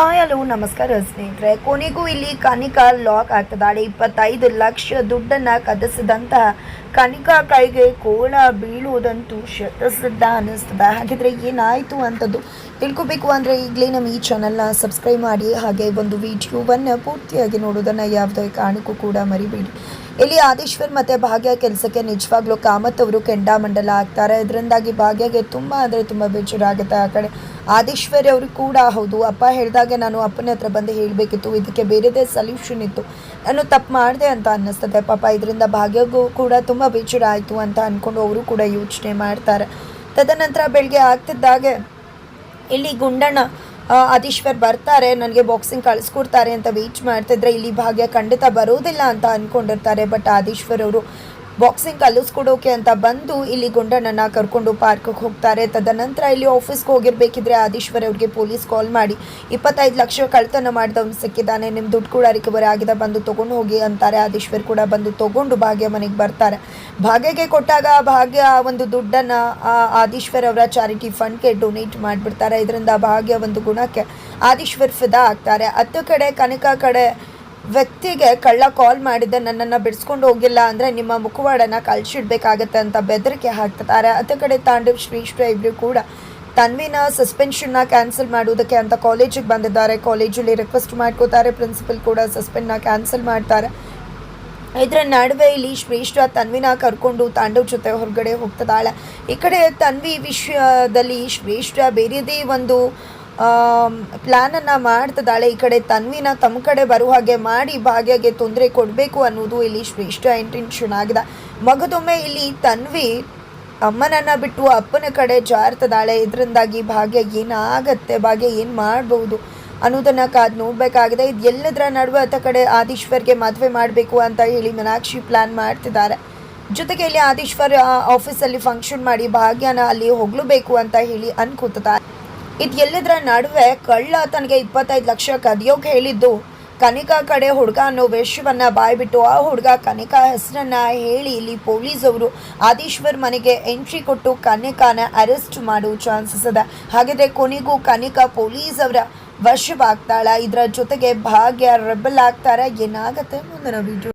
Hi, hello, ನಮಸ್ಕಾರ ಸ್ನೇಹಿತರೆ. ಕೊನೆಗೂ ಇಲ್ಲಿ ಕನಿಕಾ ಲಾಕ್ ಆಗ್ತದಾಳೆ. ಇಪ್ಪತ್ತೈದು ಲಕ್ಷ ದುಡ್ಡನ್ನ ಕದಸಿದಂತಹ ಕನಿಕಾ ಕೈಗೆ ಕೋಳ ಬೀಳುವುದಂತೂ ಶತಸಿದ್ಧ ಅನ್ನಿಸ್ತದೆ. ಹಾಗಿದ್ರೆ ಏನಾಯಿತು ಅಂತದ್ದು ತಿಳ್ಕೊಬೇಕು ಅಂದರೆ ಈಗಲೇ ನಮ್ಮ ಈ ಚಾನಲ್ನ ಸಬ್ಸ್ಕ್ರೈಬ್ ಮಾಡಿ, ಹಾಗೆ ಒಂದು ವಿಡಿಯೋವನ್ನು ಪೂರ್ತಿಯಾಗಿ ನೋಡೋದನ್ನು ಯಾವುದೇ ಕಾರಣಕ್ಕೂ ಕೂಡ ಮರಿಬೇಡಿ. ಇಲ್ಲಿ ಆದೇಶ್ವರ್ ಮತ್ತು ಭಾಗ್ಯ ಕೆಲಸಕ್ಕೆ ನಿಜವಾಗ್ಲೂ ಕಾಮತ್ ಅವರು ಕೆಂಡಾಮಂಡಲ ಆಗ್ತಾರೆ ಇದರಿಂದಾಗಿ ಭಾಗ್ಯಗೆ ತುಂಬ ಅಂದರೆ ತುಂಬ ಬೇಜಾರಾಗುತ್ತೆ ಆ ಕಡೆ. ಆದೇಶ್ವರಿ ಅವರು ಕೂಡ ಹೌದು. ಅಪ್ಪ ಹೇಳಿದಾಗೆ ನಾನು ಅಪ್ಪನ ಹತ್ರ ಬಂದು ಹೇಳಬೇಕಿತ್ತು. ಇದಕ್ಕೆ ಬೇರೆದೇ ಸೊಲ್ಯೂಷನ್ ಇತ್ತು. ನಾನು ತಪ್ಪು ಮಾಡಿದೆ ಅಂತ ಅನ್ನಿಸ್ತದೆ. ಪಾಪ ಇದರಿಂದ ಭಾಗ್ಯಗೂ ಕೂಡ ತುಂಬ ಬೇಜಾರಾಯಿತು ಅಂತ ಅಂದ್ಕೊಂಡು ಅವರು ಕೂಡ ಯೋಚನೆ ಮಾಡ್ತಾರೆ. ತದನಂತರ ಬೆಳಗ್ಗೆ ಆಗ್ತಿದ್ದಾಗೆ ಇಲ್ಲಿ ಗುಂಡಣ್ಣ ಆ, ಆದೀಶ್ವರ್ ಬರ್ತಾರೆ ನನಗೆ ಬಾಕ್ಸಿಂಗ್ ಕಳಿಸ್ಕೊಡ್ತಾರೆ ಅಂತ ವೇಟ್ ಮಾಡ್ತಿದ್ರೆ ಇಲ್ಲಿ ಭಾಗ್ಯ ಖಂಡಿತ ಬರೋದಿಲ್ಲ ಅಂತ ಅಂದ್ಕೊಂಡಿರ್ತಾರೆ ಬಟ್ ಆದೀಶ್ವರ್ ಅವರು ಬಾಕ್ಸಿಂಗ್ ಕಲಿಸ್ಕೊಡೋಕೆ ಅಂತ ಬಂದು ಇಲ್ಲಿ ಗುಂಡಣ್ಣನ ಕರ್ಕೊಂಡು ಪಾರ್ಕ್ಗೆ ಹೋಗ್ತಾರೆ. ತದನಂತರ ಇಲ್ಲಿ ಆಫೀಸ್ಗೆ ಹೋಗಿರ್ಬೇಕಿದ್ರೆ ಆದೀಶ್ವರ್ ಅವ್ರಿಗೆ ಪೊಲೀಸ್ ಕಾಲ್ ಮಾಡಿ, ಇಪ್ಪತ್ತೈದು ಲಕ್ಷ ಕಳ್ತನ ಮಾಡಿದವನು ಸಿಕ್ಕಿದ್ದಾನೆ ನಿಮ್ಮ ದುಡ್ಡು ಕೂಡ ರಿಕವರಿ ಆಗಿದೆ ಬಂದು ತೊಗೊಂಡು ಹೋಗಿ ಅಂತಾರೆ. ಆದೀಶ್ವರ್ ಕೂಡ ಬಂದು ತೊಗೊಂಡು ಭಾಗ್ಯ ಮನೆಗೆ ಬರ್ತಾರೆ. ಭಾಗ್ಯಗೆ ಕೊಟ್ಟಾಗ ಭಾಗ್ಯ ಒಂದು ದುಡ್ಡನ್ನು ಆದೀಶ್ವರ್ ಅವರ ಚಾರಿಟಿ ಫಂಡ್ಗೆ ಡೊನೇಟ್ ಮಾಡಿಬಿಡ್ತಾರೆ. ಇದರಿಂದ ಭಾಗ್ಯ ಒಂದು ಗುಣಕ್ಕೆ ಆದೀಶ್ವರ್ ಫಿದಾ ಆಗ್ತಾರೆ. ಹತ್ತು ಕಡೆ ಕನಕ ಕಡೆ ವ್ಯಕ್ತಿಗೆ ಕಳ್ಳ ಕಾಲ್ ಮಾಡಿದ್ದೆ, ನನ್ನನ್ನು ಬಿಡಿಸ್ಕೊಂಡು ಹೋಗಿಲ್ಲ ಅಂದರೆ ನಿಮ್ಮ ಮುಖವಾಡನ ಕಳ್ಸಿಡ್ಬೇಕಾಗತ್ತೆ ಅಂತ ಬೆದರಿಕೆ ಹಾಕ್ತಾರೆ ಅದೇ ಕಡೆ ತಾಂಡವ್ ಶ್ರೀಷ್ಠ ಇಬ್ಬರು ಕೂಡ ತನ್ವಿನ ಸಸ್ಪೆನ್ಷನ್ನ ಕ್ಯಾನ್ಸಲ್ ಮಾಡುವುದಕ್ಕೆ ಅಂತ ಕಾಲೇಜಿಗೆ ಬಂದಿದ್ದಾರೆ. ಕಾಲೇಜಲ್ಲಿ ರಿಕ್ವೆಸ್ಟ್ ಮಾಡ್ಕೋತಾರೆ ಪ್ರಿನ್ಸಿಪಲ್ ಕೂಡ ಸಸ್ಪೆಂಡ್ನ ಕ್ಯಾನ್ಸಲ್ ಮಾಡ್ತಾರೆ. ಇದರ ನಡುವೆ ಇಲ್ಲಿ ಶ್ರೇಷ್ಠ ತನ್ವಿನ ಕರ್ಕೊಂಡು ತಾಂಡವ್ ಜೊತೆ ಹೊರಗಡೆ ಹೋಗ್ತದಾಳೆ ಈ ಕಡೆ ತನ್ವಿ ವಿಷಯದಲ್ಲಿ ಶ್ರೇಷ್ಠ ಬೇರೆಯದೇ ಒಂದು ಪ್ಲ್ಯಾನನ್ನು ಮಾಡ್ತಿದ್ದಾಳೆ. ಈ ಕಡೆ ತನ್ವಿನ ತಮ್ಮ ಕಡೆ ಬರುವ ಹಾಗೆ ಮಾಡಿ ಭಾಗ್ಯಗೆ ತೊಂದರೆ ಕೊಡಬೇಕು ಅನ್ನೋದು ಇಲ್ಲಿ ಶ್ರೇಷ್ಠ ಇಂಟೆನ್ಷನ್ ಆಗಿದೆ. ಮಗದೊಮ್ಮೆ ಇಲ್ಲಿ ತನ್ವಿ ಅಮ್ಮನನ್ನ ಬಿಟ್ಟು ಅಪ್ಪನ ಕಡೆ ಜಾರ್ತದಾಳೆ ಇದರಿಂದಾಗಿ ಭಾಗ್ಯ ಏನಾಗತ್ತೆ, ಭಾಗ್ಯ ಏನು ಮಾಡ್ಬೋದು ಅನ್ನೋದನ್ನ ಕಾದು ನೋಡಬೇಕಾಗಿದೆ. ಇದು ಎಲ್ಲದರ ನಡುವೆ ಆತ ಕಡೆ ಆದೀಶ್ವರ್ಗೆ ಮದುವೆ ಮಾಡಬೇಕು ಅಂತ ಹೇಳಿ ಮೀನಾಕ್ಷಿ ಪ್ಲಾನ್ ಮಾಡ್ತಿದ್ದಾರೆ. ಜೊತೆಗೆ ಇಲ್ಲಿ ಆದೀಶ್ವರ್ ಆಫೀಸಲ್ಲಿ ಫಂಕ್ಷನ್ ಮಾಡಿ ಭಾಗ್ಯನ ಅಲ್ಲಿ ಹೊಗಳಬೇಕು ಅಂತ ಹೇಳಿ ಅನ್ಕೋತಿದ್ದಾರೆ. ಇದು ಎಲ್ಲಿದ್ರ ನಡುವೆ ಕಳ್ಳ ತನಗೆ ಇಪ್ಪತ್ತೈದು ಲಕ್ಷ ಕದಿಯೋಕೆ ಹೇಳಿದ್ದು, ಕನಿಕಾ ಕಡೆ ಹುಡುಗ ಅನ್ನೋ ವೇಷವನ್ನು ಬಾಯ್ಬಿಟ್ಟು ಆ ಹುಡುಗ ಕನಿಕಾ ಹೆಸರನ್ನ ಹೇಳಿ ಇಲ್ಲಿ ಪೊಲೀಸ್ ಅವರು ಆದೀಶ್ವರ್ ಮನೆಗೆ ಎಂಟ್ರಿ ಕೊಟ್ಟು ಕನಿಕಾನ ಅರೆಸ್ಟ್ ಮಾಡೋ ಚಾನ್ಸಸ್ ಅದ. ಹಾಗಿದ್ರೆ ಕೊನೆಗೂ ಕನಿಕಾ ಪೊಲೀಸ್ ಅವರ ವಶವಾಗ್ತಾಳ. ಇದರ ಜೊತೆಗೆ ಭಾಗ್ಯ ರೆಬಲ್ ಆಗ್ತಾರ. ಏನಾಗತ್ತೆ ಮುಂದಿನ ವಿಡಿಯೋ